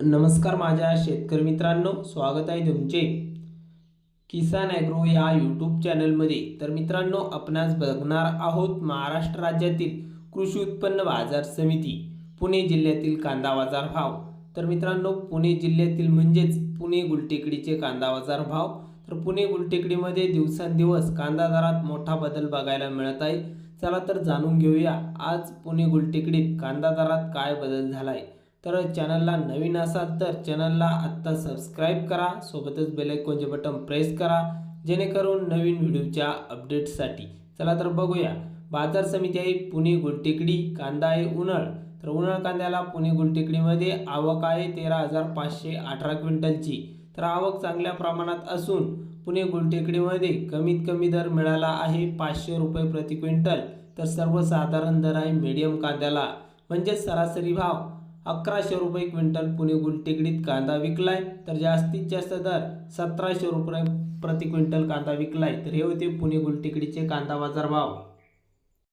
नमस्कार माझ्या शेतकरी मित्रांनो स्वागत आहे तुमचे. किसान ॲग्रो या यूट्यूब चॅनलमध्ये. तर मित्रांनो आपणास बघणार आहोत महाराष्ट्र राज्यातील कृषी उत्पन्न बाजार समिती पुणे जिल्ह्यातील कांदा बाजार भाव. तर मित्रांनो पुणे जिल्ह्यातील म्हणजेच पुणे गुलटेकडीचे कांदा बाजार भाव. तर पुणे गुलटेकडीमध्ये दिवसेंदिवस कांदा दरात मोठा बदल बघायला मिळत आहे. चला तर जाणून घेऊया आज पुणे गुलटेकडीत कांदा दरात काय बदल झाला आहे तर चॅनलला नवीन असाल तर चॅनलला आत्ता सबस्क्राईब करा. सोबतच बेलायकॉनचे बटन प्रेस करा. जेणेकरून नवीन व्हिडिओच्या अपडेट्ससाठी चला तर बघूया. बाजार समिती आहे पुणे गुलटेकडी. कांदा आहे उन्हाळ. तर उन्हाळ कांद्याला पुणे गुलटेकडीमध्ये आवक आहे तेरा हजार पाचशे अठरा क्विंटलची. तर आवक चांगल्या प्रमाणात असून पुणे गुलटेकडीमध्ये कमीत कमी दर मिळाला आहे पाचशे रुपये प्रति क्विंटल. तर सर्वसाधारण दर आहे मीडियम कांद्याला. म्हणजेच सरासरी भाव अकराशे रुपये क्विंटल पुणे गुलटेकडीत कांदा विकलाय. तर जास्तीत जास्त दर सतराशे रुपये प्रति क्विंटल कांदा विकलाय. तर हे होते पुणे गुलटेकडीचे कांदा बाजार भाव